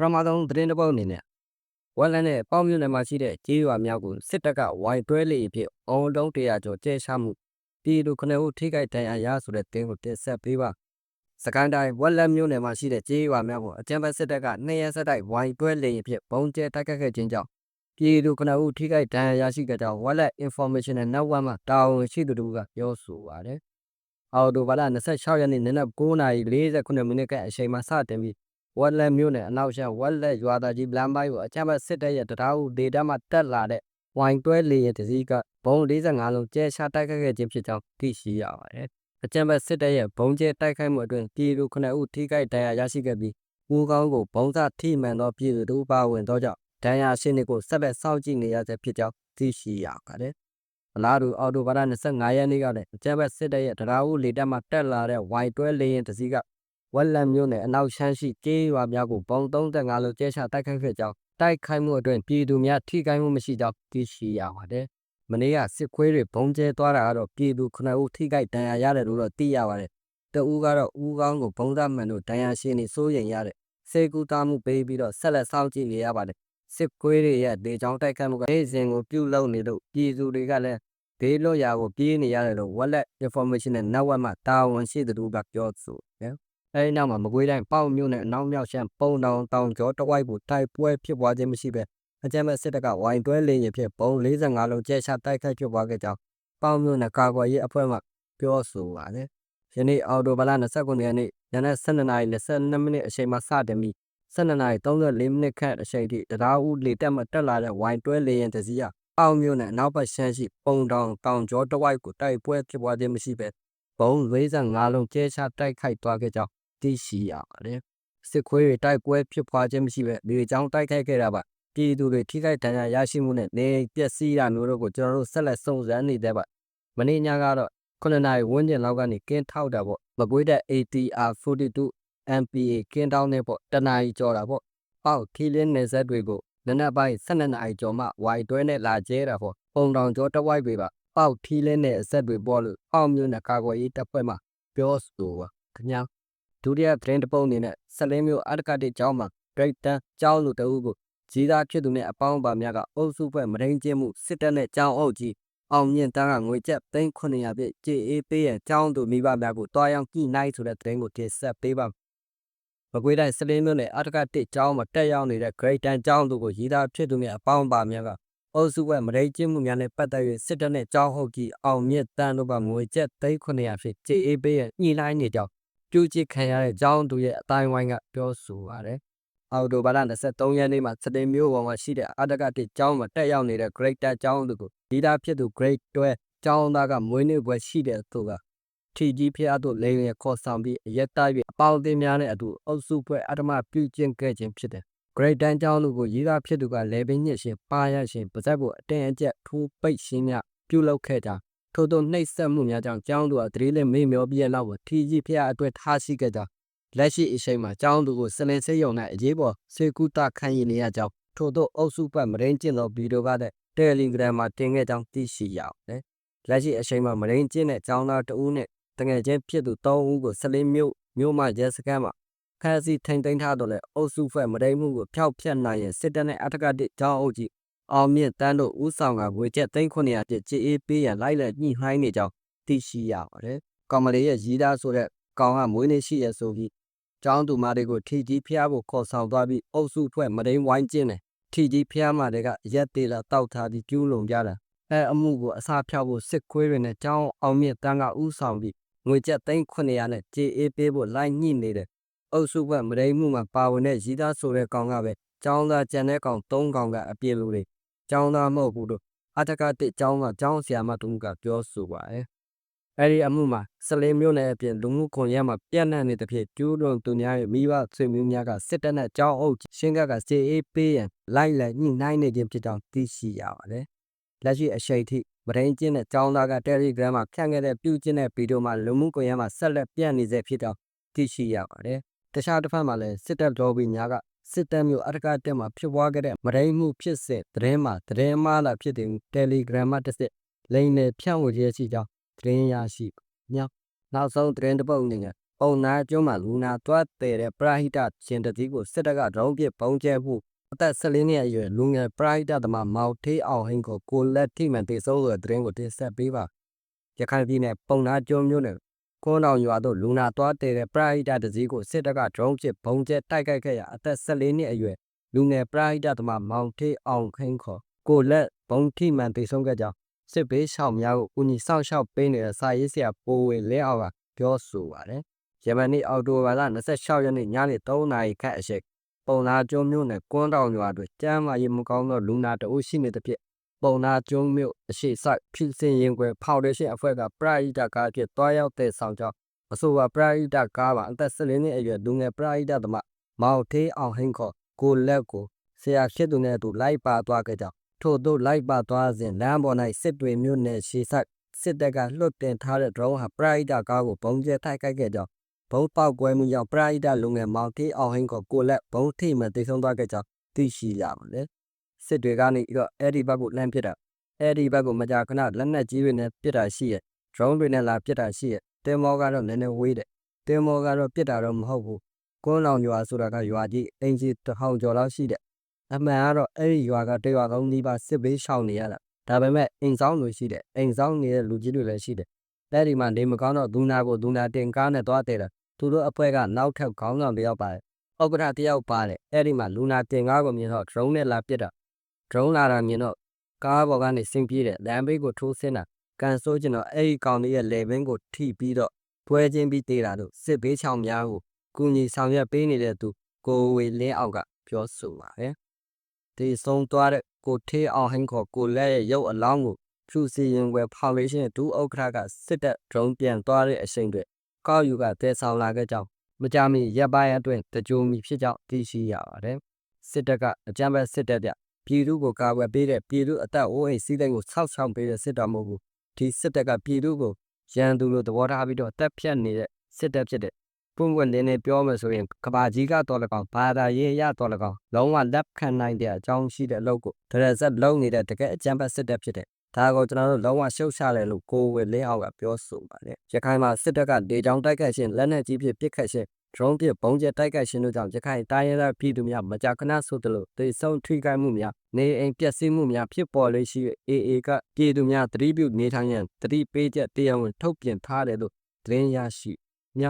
ပထမဆုံးသတင်းတစ်ပုဒ်အနေနဲ့ဝက်လက်နဲ့ပေါင်းမြို့နယ်မှာရှိတဲ့ကြေးရွာများကိုစစ်တပ်ကဝိုင်တွဲလေအဖြစ်အုံတုံးတရာကျော်ကျဲချမှုပြည်သူခဏဦးထိခိုက်ဒဏ်ရာရဆိုတဲ့တင်းကိုတင်ဆက်ပေးပါစကိုင်းတိုင်းဝက်လက်မြို့နယ်မှာရှိတဲ့ကြေးရွာများကိုအကြမ်းဖက်စစ်တပ်ကနှစ်ရက်ဆက်တိုက်ဝိုင်တွဲလေအဖြစ်ပုံကျဲတိုက်ခတ်ခဲ့ခြင်းကြောင့်ပြည်သူခဏဦးထိခိုက်ဒဏ်ရာရရှိကြကြောင်းဝက်လက် informational network မှာတာဝန်ရှိသူတို့ကပြောဆိုပါတယ်အော်တိုဘာလ26ရက်နေ့နနက်9:49မိနစ်ကအချိန်မှာစတင်ပြီး ဝက်လက်မြို့နယ်အနောက်ရှမ်းဝက်လက်ရွာသားကြီးလမ်းပိုင်းကိုအကြမ်းဖက်စစ်တပ်ရဲ့တရားဥဒေတာမှတက်လာတဲ့ဝိုင်တွဲလေရင်တစည်းကဘုံ45လုံးကျဲချတိုက်ခိုက်ခဲ့ခြင်းဖြစ်ကြောင်းသိရှိရပါတယ်။အကြမ်းဖက်စစ်တပ်ရဲ့ဘုံကျဲတိုက်ခိုက်မှုအတွင်းပြည်သူ9ဦးထိခိုက်ဒဏ်ရာရရှိခဲ့ပြီးဦးကောင်းကိုဘုံစထိမှန်သောပြည်သူတို့ပါဝင်သောကြောင့်ဒဏ်ရာရှိနေကိုဆက်လက်စောင့်ကြည့်နေရတဲ့ဖြစ်ကြောင်းသိရှိရပါတယ်။အလားတူအော်တိုဘာလ25ရက်နေ့ကလည်းအကြမ်းဖက်စစ်တပ်ရဲ့တရားဥလေတပ်မှတက်လာတဲ့ဝိုင်တွဲလေရင်တစည်းက ဝက်လက်မြို့နယ်အနောက်ရှမ်းရှိကျေးရွာများကိုပုံ35လုံးကျဲချတိုက်ခိုက်ခဲ့ကြောင်းတိုက်ခိုက်မှုအတွင်းပြည်သူများထိခိုက်မှုမရှိကြောင်းသိရှိရပါတယ်။မနေ့ကစစ်ခွေးတွေဘုံကျဲသွားတာကတော့ပြည်သူ9ဦးထိခိုက်ဒဏ်ရာရတယ်လို့တော့သိရပါတယ်။တဦးကတော့ဦးကောင်းကိုဘုံသားမှန်တို့ဒဏ်ရာရှိနေစိုးရိမ်ရတဲ့စေကူတာမှုပေးပြီးတော့ဆက်လက်စောင့်ကြည့်နေရပါတယ်။စစ်ခွေးတွေရဲ့ဒေချောင်းတိုက်ခိုက်မှုကနေ့စဉ်ကိုပြုလုပ်နေလို့ပြည်သူတွေကလည်းဘေးလွတ်ရာကိုပြေးနေရတယ်လို့ Wallet Information နဲ့ Network မှာတာဝန်ရှိသူတို့ကပြောဆိုတယ်။ အဲဒီနောက်မှာမကွေးတိုင်းပေါ့မြို့နယ်အနောက်မြောက်ရှမ်းပုံတောင်တောင်ကျော်တဝိုက်ကိုတိုက်ပွဲဖြစ်ပွားခြင်းမရှိဘဲအကြမ်းဖက်စစ်တပ်ကဝိုင်တွဲလေရင်ဖြင့်ပုံ45လုံးကျဲချတိုက်ခိုက်ဖြစ်ပွားခဲ့ကြောင်းပေါ့မြို့နယ်ကာကွယ်ရေးအဖွဲ့မှပြောဆိုပါတယ်။ယနေ့အော်တိုဘလ29ရက်နေ့ညနေ12:22မိနစ်အချိန်မှစတင်ပြီး12:34မိနစ်ခန့်အချိန်ထိတရားဦးလေတက်မှတက်လာတဲ့ဝိုင်တွဲလေရင်တစည်းကအောင်မြို့နယ်အနောက်ဘက်ရှမ်းရှိပုံတောင်တောင်ကျော်တဝိုက်ကိုတိုက်ပွဲဖြစ်ပွားခြင်းမရှိဘဲဘုံ45လုံးကျဲချတိုက်ခိုက်သွားခဲ့ကြောင်း သိရှိရပါတယ်။စစ်ခွေးတွေတိုက်ပွဲဖြစ်ပွားခြင်းမရှိဘဲမြေကြောင်းတိုက်ခိုက်ခဲ့တာပါပြည်သူတွေထိခိုက်ဒဏ်ရာရရှိမှုနဲ့နေပျက်စီးတာမျိုးတို့ကိုကျွန်တော်တို့ဆက်လက်စုံစမ်းနေတဲ့ပါမနေ့ညကတော့9နာရီဝန်းကျင်လောက်ကနေကင်းထောက်တာပေါ့မကွေးတဲ့ ATR 42 MPA ကင်းတောင်းနေပေါ့တနာရီကြော်တာပေါ့အောက်ခီလင်းနေဆက်တွေကိုနနက်ပိုင်း12နာရီကျော်မှဝိုင်တွဲနဲ့လာကျဲတာပေါ့ပုံတောင်ကျော်တဝိုက်တွေပါပေါက်ထီးလင်းတဲ့အဆက်တွေပေါ်လို့အောက်မြို့နယ်ကာကွယ်ရေးတပ်ဖွဲ့မှပြောဆိုပါခင်ဗျာ ဒုတိယသတင်းတပုတ်အနေနဲ့ဆက်လင်းမျိုးအတကတိကျောင်းမှာဂရိတ်တန်ကျောင်းလူတအုပ်ကိုကြီးသားဖြစ်သူနဲ့အပေါင်းပါများကအုပ်စုဖွဲ့မရင်းကျင်းမှုစစ်တပ်နဲ့ကျောင်းအုပ်ကြီးအောင်မြင့်တန်းကငွေကျပ်3900ပြည့်ကြေအေးပေးရန်ကျောင်းသူမိဘများကိုတွားရောက်ကြည့်နိုင်ဆိုတဲ့သတင်းကိုတင်ဆက်ပေးပါမကွေးတိုင်းစလင်းမြို့နယ်အတကတိကျောင်းမှာတက်ရောက်နေတဲ့ဂရိတ်တန်ကျောင်းသူကိုကြီးသားဖြစ်သူနဲ့အပေါင်းပါများကအုပ်စုဖွဲ့မရိတ်ကျင်းမှုများနဲ့ပတ်သက်၍စစ်တပ်နဲ့ကျောင်းဟုတ်ကြီးအောင်မြင့်တန်းတို့ကငွေကျပ်3900ဖြစ်ကြေအေးပေးရန်ညှိနှိုင်းနေကြောင်း ပြူချစ်ခံရတဲ့ကျောင်းသူရဲ့အတိုင်းဝိုင်းကပြောဆိုပါတယ်။အော်တိုဘာလ23ရက်နေ့မှာစတင်မျိုးပေါ်မှာရှိတဲ့အတကတိကျောင်းမှာတက်ရောက်နေတဲ့ Great တက်ကျောင်းသူကိုဒီတာဖြစ်သူ Great တွဲကျောင်းသားကမွေးနေ့ပွဲရှိတဲ့သူကထီကြီးဖျားတို့လိန်ရခေါ်ဆောင်ပြီးအရက်တိုက်ပြီးအပေါင်းအသင်းများနဲ့အတူအုပ်စုဖွဲ့အတ္တမပြုကျင့်ခဲ့ခြင်းဖြစ်တယ်။ Great တန်းကျောင်းသူကိုရေးသားဖြစ်သူကလေပင်ညစ်ရှင်ပါရရှင်ပါဇက်ကိုအတင်းအကျပ်ထိုးပိတ်ရှင်းများပြုလုပ်ခဲ့ကြ ထို့သောနှိပ်စက်မှုများကြောင့်ကျောင်းသူကသတိလင်းမေ့မျောပြီးတဲ့နောက်ထီကြီးဖျားအတွက်ထားရှိခဲ့ကြလက်ရှိအချိန်မှာကျောင်းသူကိုစလင်စေးရုံနဲ့အရေးပေါ်စေကူတာခံရနေရကြောင်းထို့သောအုပ်စုပတ်မရင်းကျင့်သောဗီဒီယိုကတဲ့တယ်လီဂရမ်မှာတင်ခဲ့ကြောင်းသိရှိရပါတယ်။လက်ရှိအချိန်မှာမရင်းကျင့်တဲ့ကျောင်းသားတဦးနဲ့တငယ်ချင်းဖြစ်သူ၃ဦးကိုစလင်းမြို့မြို့မှရဲစခန်းမှာဖမ်းဆီးထိန်သိမ်းထားတော့လဲအုပ်စုဖွဲ့မရိမှုကိုဖျောက်ဖျက်နိုင်ရင်စစ်တပ်နဲ့အထက်ကတစ်ကျောင်းအုပ်ကြီး အောင်မြင့်တန်းတို့ဦးဆောင်ကငွေကျပ်3900ကျပ်ကြေးအေးပေးရန်လိုက်လက်ညှိနှိုင်းနေကြောင်းသိရှိရပါတယ်။ကောင်မလေးရဲ့ရီးသားဆိုတဲ့ကောင်ကမွေးနေ့ရှိရဆိုပြီးကျောင်းသူမတွေကိုထီကြီးဖျားဖို့ခေါ်ဆောင်သွားပြီးအုပ်စုဖွဲ့မရိန်ဝိုင်းကျင်းတယ်ထီကြီးဖျားမတွေကရက်သေးလာတောက်ထားပြီးကျူးလွန်ကြတာအဲအမှုကိုအစားဖြောက်ဖို့စစ်ခွေးတွေနဲ့ကျောင်းအောင်မြင့်တန်းကဥဆောင်ပြီးငွေကျပ်သိန်း900နဲ့ကြေးအေးပေးဖို့လိုက်ညှိနေတယ်အုပ်စုဘက်မရိမှုမှာပါဝင်တဲ့ရီးသားဆိုတဲ့ကောင်ကပဲကျောင်းသားကျန်တဲ့ကောင်၃ကောင်ကအပြည့်လူတွေ ကျောင်းသားမဟုတ်ဘူးလို့အတကတစ်ကျောင်းကကျောင်းဆရာမတူကပြောဆိုပါတယ်အဲ့ဒီအမှုမှာစလင်းမျိုးနယ်အပြင်လူမှုခွန်ရဲမှာပြန့်နှံ့နေတဲ့ဖြစ်ကျူးလွန်သူများရဲ့မိဘဆွေမျိုးများကစစ်တပ်နဲ့ကြောင်းအုပ်ရှင်းကကစေအေးပေးရန်လိုက်လိုက်ညှိနှိုင်းနေခြင်းဖြစ်ကြောင်းသိရှိရပါတယ်။လက်ရှိအရှိန်ထိမရင်းကျင်းတဲ့ကျောင်းသားက Telegram မှာဖြန့်ခဲ့တဲ့ပြုကျင်းတဲ့ဗီဒီယိုမှာလူမှုကွန်ရက်မှာဆက်လက်ပြန့်နေစေဖြစ်ကြောင်းသိရှိရပါတယ်။တခြားတစ်ဖက်မှာလည်းစစ်တပ်တော်ဘီများက စစ်တပ်မျိုးအတကတက်မှာဖြစ်ပွားခဲ့တဲ့မရိမှုဖြစ်စဉ်သတင်းမှာသတင်းမှားလာဖြစ်တဲ့ Telegram မှာတစ်စစ်လိန်နဲ့ဖြန့်ဝေရရှိကြောင်းသတင်းရရှိညနောက်ဆုံးသတင်းတစ်ပုဒ်အနေနဲ့ပုံနာကျွန်းမှာလူနာသွားတဲ့တဲ့ပရာဟိတရှင်တတိကိုစစ်တပ်ကဒရုန်းပစ်ပုံကျဲမှုအသက်14နှစ်အရွယ်လူငယ်ပရာဟိတသမားမောင်ထေးအောင်ဟင်းကိုကိုလက်ထိမှန်တေဆုံးဆိုတဲ့သတင်းကိုတင်ဆက်ပေးပါရခိုင်ပြည်နယ်ပုံနာကျွန်းမြို့နယ် ကွန်းတော်ရွာသို့လူနာသွားတဲ့တဲ့ပရာဟိတတစည်းကိုစစ်တပ်ကဒရုန်းပစ်ပုံကျဲတိုက်ခိုက်ခဲ့ရာအသက်14နှစ်အရွယ်လူငယ်ပရာဟိတသမားမောင်ထေးအောင်ဟင်းခေါ်ကိုလက်ဘုံထိမှန်တေဆုံးခဲ့ကြောင်းစစ်ဘေးရှောင်များကိုဦးညီစောင့်ရှောက်ပေးနေတဲ့စာရေးဆရာပိုဝေလဲအောင်ကပြောဆိုပါတယ်။ယမန်နေ့အောက်တိုဘာလ26ရက်နေ့ညနေ3နာရီခန့်အချိန်ပုံနာကျွန်းမြို့နယ်ကွန်းတောင်ရွာတွင်ကျမ်းမာရေးမကောင်းသောလူနာတအုပ်ရှိနေသဖြင့် ပုံနာကျွန်းမြို့အရှိစိုက်ဖြစ်စဉ်ရင်ကွယ်ဖောင်ဒေးရှင်းအဖွဲ့ကပရိဒကားဖြစ်တွားရောက်တဲ့ဆောင်ကြောင်းအဆိုပါပရိဒကားမှာအသက်14နှစ်အရွယ်လူငယ်ပရိဒသမမောင်သေးအောင်ဟင်းခေါ်ကိုလက်ကိုဆရာဖြစ်သူနဲ့အတူလိုက်ပါသွားခဲ့ကြောင်းထို့သို့လိုက်ပါသွားစဉ်လမ်းပေါ်၌စစ်တွေမြို့နယ်ရှိဆိုင်စစ်တပ်ကလွတ်တင်ထားတဲ့ drone ဟာပရိဒကားကိုပုံကျဲထိုက်ခိုက်ခဲ့ကြောင်းဘုံပေါက်ကွဲမှုကြောင့်ပရိဒလူငယ်မောင်သေးအောင်ဟင်းကိုကိုလက်ဘုံထိမှန်တိဆုံးသွားခဲ့ကြောင်းသိရှိရပါတယ် စစ်တွေကနေပြီးတော့အဲ့ဒီဘက်ကိုလှမ်းပစ်တာအဲ့ဒီဘက်ကိုမကြာခဏလက်နက်ကြီးတွေနဲ့ပစ်တာရှိရဲ့ drone တွေနဲ့လာပစ်တာရှိရဲ့တင်မောကတော့နည်းနည်းဝေးတယ်တင်မောကတော့ပစ်တာတော့မဟုတ်ဘူးကွန်းလောင်ရွာဆိုတာကရွာကြီးအင်ဂျီတစ်ထောင်ကျော်လောက်ရှိတယ်အမှန်ကတော့အဲ့ဒီရွာကတရွာလုံးနီးပါးစစ်ဘေးရှောင်နေရတာဒါပေမဲ့အိမ်ဆောင်တွေရှိတယ်အိမ်ဆောင်နေတဲ့လူကြီးတွေလည်းရှိတယ်အဲ့ဒီမှာနေမကောင်းတော့ဒူနာကိုဒူနာတင်ကားနဲ့သွားတဲ့တာသူတို့အဖွဲ့ကနောက်ထပ်ခေါင်းဆောင်တယောက်ပါတယ်ဥက္ကဋ္ဌတယောက်ပါတယ်အဲ့ဒီမှာလူနာတင်ကားကိုမြင်တော့ drone နဲ့လာပစ်တာ drone လာတာမြင်တော့ကားပေါ်ကနေဆင်းပြေးတယ်လမ်းဘေးကိုထိုးဆင်းတာကန်ဆိုးကျင်တော့အဲ့ဒီကောင်လေးရဲ့လေဘင်းကိုထိပြီးတော့တွဲချင်းပြီးတေးတာတို့စစ်ဘေးချောင်များကိုကူညီဆောင်ရွက်ပေးနေတဲ့သူကိုဝေလင်းအောင်ကပြောဆိုပါတယ်ဒီဆုံးသွားတဲ့ကိုထေးအောင်ဟင်းခေါ်ကိုလက်ရဲ့ရုပ်အလောင်းကိုဖြူစီရင်ွယ်ဖောင်ဒေးရှင်းဒူဥက္ကဋ္ဌကစစ်တပ် drone ပြန်သွားတဲ့အချိန်တွေကောက်ယူကတည်ဆောင်လာခဲ့ကြောင်းမကြမီရပ်ပိုင်းအတွင်းတကြိုမီဖြစ်ကြောင်းသိရှိရပါတယ်စစ်တပ်ကအကြမ်းဖက်စစ်တပ်ပြ ပြည်သူကိုကာကွယ်ပေးတဲ့ပြည်သူအသက်အိုးအိမ်စီးစိမ်ကိုဆောက်ရှောက်ပေးတဲ့စစ်တော်မဟုတ်ဘူးဒီစစ်တပ်ကပြည်သူကိုရန်သူလိုသဘောထားပြီးတော့တက်ဖြတ်နေတဲ့စစ်တပ်ဖြစ်တဲ့ပွင့်ပွင့်လင်းလင်းပြောမယ်ဆိုရင်ကဘာကြီးကတော့လည်းကောင်းဘာသာရေးရတော့လည်းကောင်းလုံးဝလက်ခံနိုင်တဲ့အကြောင်းရှိတဲ့အလုပ်ကိုဒရက်ဆက်လုံးနေတဲ့တကယ်အကြမ်းဖက်စစ်တပ်ဖြစ်တဲ့ဒါကိုကျွန်တော်တို့လုံးဝရှုပ်ချတယ်လို့ကိုဝေလင်းအောင်ကပြောဆိုပါတယ်ရခိုင်မှာစစ်တပ်ကဒေကြောင်တိုက်ခတ်ခြင်းလက်နက်ကြီးဖြင့်ပစ်ခတ်ခြင်း drone ဖြင့်ပုံကျဲတိုက်ခိုက်ခြင်းတို့ကြောင့်ရခိုင်တိုင်းရင်းသားပြည်သူများမကြာခဏဆိုသလိုဒေဆုံးထိခိုက်မှုများနေအိမ်ပျက်စီးမှုများဖြစ်ပေါ်လေရှိ၍ AA ကပြည်သူများသတိပြုနေထိုင်ရန်သတိပေးချက်တရားဝင်ထုတ်ပြန်ထားတယ်လို့သတင်းရရှိမြ